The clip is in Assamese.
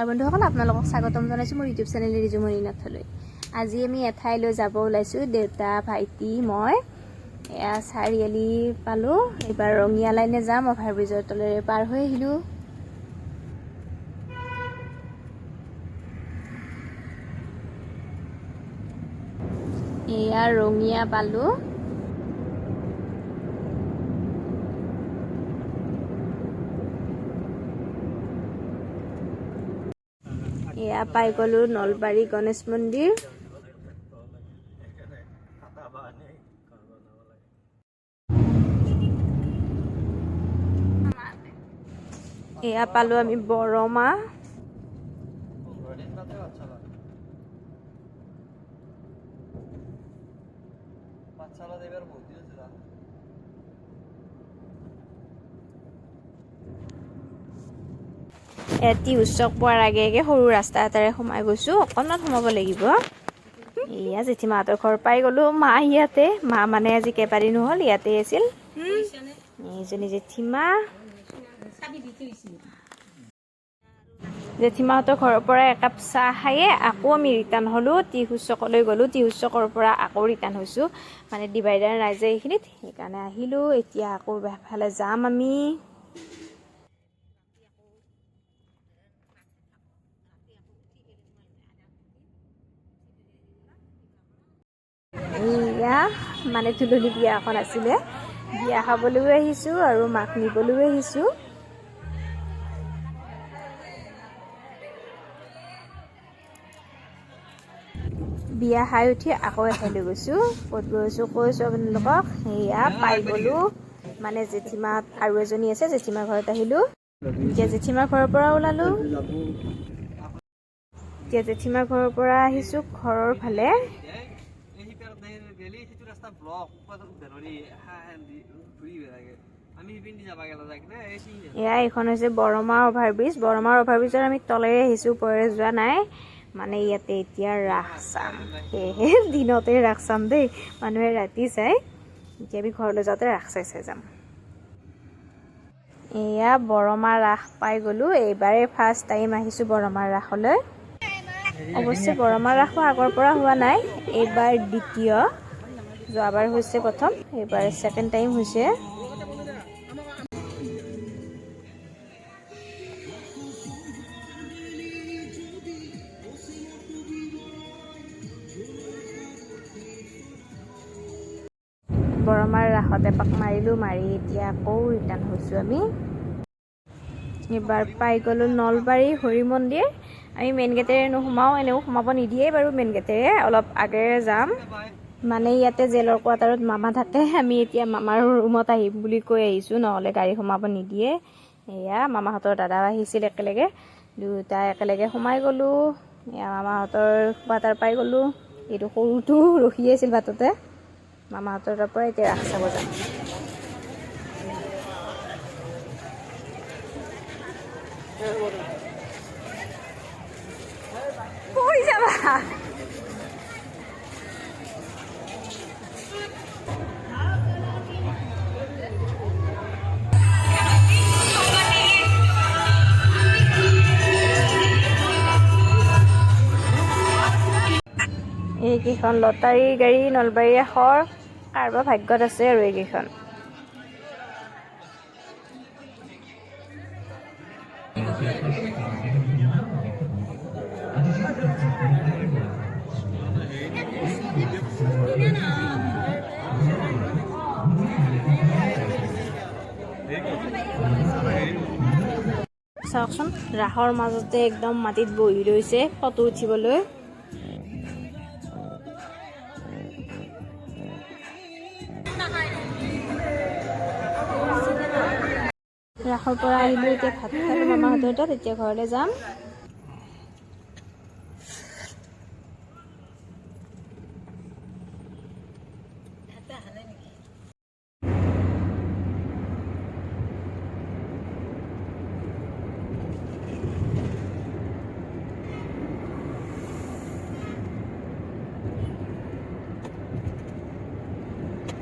নমস্কাৰ বন্ধুসকল আপোনালোকক স্বাগতম জনাইছোঁ মোৰ ইউটিউব চেনেল ৰিজুমণি নাথলৈ আজি আমি এঠাইলৈ যাব ওলাইছোঁ দেউতা ভাইটি মই। এয়া চাৰিআলি পালোঁ এইবাৰ ৰঙিয়া লাইনে যাম অভাৰব্ৰিজৰ তলেৰে পাৰ হৈ আহিলোঁ। এয়া ৰঙিয়া পালোঁ। এয়া পাই গ'লোঁ নলবাৰী গণেশ মন্দিৰ। এয়া পালোঁ আমি বৰমা। পাঠশালা এটি উৎসৱ পোৱাৰ আগে আগে সৰু ৰাস্তা এটাৰে সোমাই গৈছোঁ। অকণমান সোমাব লাগিব। এয়া জেঠীমাহঁতৰ ঘৰ পাই গ'লোঁ। মা ইয়াতে মা মানে আজি কেইবাদিনো হ'ল ইয়াতে আছিল। এইজনী জেঠীমা। জেঠীমাহঁতৰ ঘৰৰ পৰা একাপ চাহ খায়ে আকৌ আমি ৰিটাৰ্ণ হ'লোঁ। টিহু চকলৈ গ'লোঁ। টিহু চকৰ পৰা আকৌ ৰিটাৰ্ণ হৈছোঁ। মানে ডিভাইডাৰ যে এইখিনিত। সেইকাৰণে আহিলোঁ। এতিয়া আকৌ এফালে যাম আমি। এয়া মানে তুলনি বিয়া এখন আছিলে। বিয়া খাবলৈও আহিছোঁ আৰু মাক নিবলৈও আহিছোঁ। বিয়া খাই উঠি আকৌ এঠাইলৈ গৈছোঁ। ক'ত গৈছোঁ কৈছোঁ আপোনালোকক। সেয়া পাই গ'লোঁ। মানে জেঠীমা আৰু এজনী আছে জেঠীমাৰ ঘৰত আহিলোঁ। এতিয়া জেঠীমাৰ ঘৰৰ পৰা ওলালোঁ। এতিয়া জেঠীমাৰ ঘৰৰ পৰা আহিছোঁ ঘৰৰ ফালে। এয়া এইখন হৈছে বৰমা অভাৰব্ৰিজ বৰমাৰ অভাৰব্ৰিজত আমি তলেৰে আহিছোঁ ওপৰে যোৱা নাই মানে ইয়াতে এতিয়া ৰাস চাম সেয়েহে দিনতে ৰাস চাম দেই মানুহে ৰাতি চাই এতিয়া আমি ঘৰলৈ যাওঁতে ৰাস চাই চাই যাম এয়া বৰমা ৰাস পাই গ'লোঁ এইবাৰেই ফাৰ্ষ্ট টাইম আহিছোঁ বৰমাৰ ৰাসলৈ অৱশ্যে বৰমা ৰাসো আগৰ পৰা হোৱা নাই এইবাৰ দ্বিতীয় যোৱাবাৰ হৈছে প্ৰথম এইবাৰ ছেকেণ্ড টাইম হৈছে বৰমাৰ ৰাসত এপাক মাৰিলোঁ, মাৰি এতিয়া আকৌ ৰিটাৰ্ণ হৈছোঁ আমি। এইবাৰ পাই গ'লোঁ নলবাৰী হৰি মন্দিৰ। আমি মেইন গেটেৰে নোসোমাওঁ, এনেও সোমাব নিদিয়ে বাৰু মেইন গেটেৰে অলপ আগেৰে যাম। মানে ইয়াতে জেলৰ কোৱাৰ্টাৰত মামা থাকে আমি এতিয়া মামাৰ ৰুমত আহিম বুলি কৈ আহিছোঁ নহ'লে গাড়ী সোমাব নিদিয়ে। এয়া মামাহঁতৰ দাদাও আহিছিল একেলগে। দুয়োটা একেলগে সোমাই গ'লোঁ। এয়া মামাহঁতৰ কোৱাৰ্টাৰ পাই গ'লোঁ। এইটো সৰুটো ৰখি আছিল বাটতে। মামাহঁতৰ তাৰ পৰা এতিয়া ৰাস চাব যাম। যাবা। এইকেইখন লটাৰী গাড়ী নলবাৰী ৰাসৰ কাৰোবাৰ ভাগ্যত আছে আৰু এইকেইখন। চাওকচোন ৰাসৰ মাজতে একদম মাটিত বহি লৈছে ফটো উঠিবলৈ। কাষৰ পৰা আহিলোঁ এতিয়া ভাত খালোঁ মামাহঁতৰ তাত এতিয়া ঘৰলৈ যাম।